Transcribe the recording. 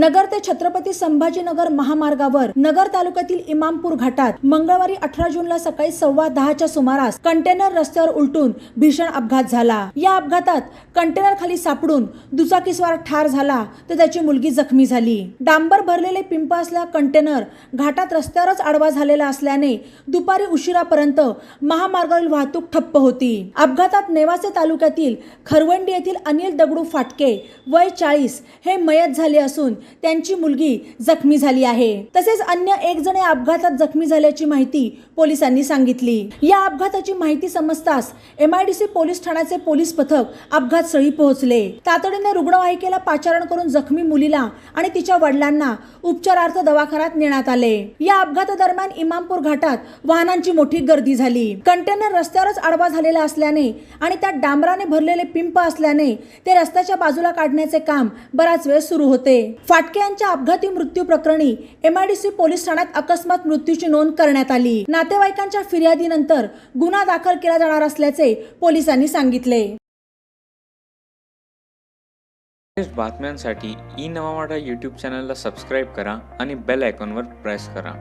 नगर ते छत्रपती संभाजीनगर महामार्गावर नगर तालुक्यातील इमामपूर घाटात मंगळवारी अठरा जूनला सकाळी सव्वा दहाच्या सुमारास कंटेनर रस्त्यावर उलटून भीषण अपघात झाला. या अपघातात कंटेनर खाली सापडून दुचाकीस्वार ठार झाला तर त्याची मुलगी जखमी झाली. डांबर भरलेले पिंप असलेला कंटेनर घाटात रस्त्यावरच आडवा झालेला असल्याने दुपारी उशिरापर्यंत महामार्गावरील वाहतूक ठप्प होती. अपघातात नेवासे तालुक्यातील खरवंडी येथील अनिल दगडू फाटके वय चाळीस हे मयत झाले असून त्यांची मुलगी जखमी झाली आहे. तसेच अन्य एक जण या अपघातात जखमी झाल्याची माहिती पोलिसांनी सांगितली. या अपघाताची माहिती समजताच एमआयडीसी पोलीस ठाण्याचे पोलीस पथक अपघातस्थळी पोहोचले. तातडीने रुग्णवाहिकेला पाचारण करून जखमी मुलीला आणि तिच्या वडिलांना उपचारार्थ दवाखान्यात नेण्यात आले. या अपघातादरम्यान इमामपूर घाटात वाहनांची मोठी गर्दी झाली. कंटेनर रस्त्यावरच आडवा झालेला असल्याने आणि त्यात डांबराने भरलेले पिंप असल्याने ते रस्त्याच्या बाजूला काढण्याचे काम बराच वेळ सुरू होते. फाटके यांच्या अपघाती मृत्यू प्रकरणी एमआयडीसी पोलीस ठाण्यात अकस्मात मृत्यूची नोंद करण्यात आली. नातेवाईकांच्या फिर्यादीनंतर गुन्हा दाखल केला जाणार असल्याचे पोलिसांनी सांगितले. बातम्यांसाठी ई नवा यूट्यूब चॅनलला सबस्क्राईब करा आणि बेल आयकॉनवर प्रेस करा.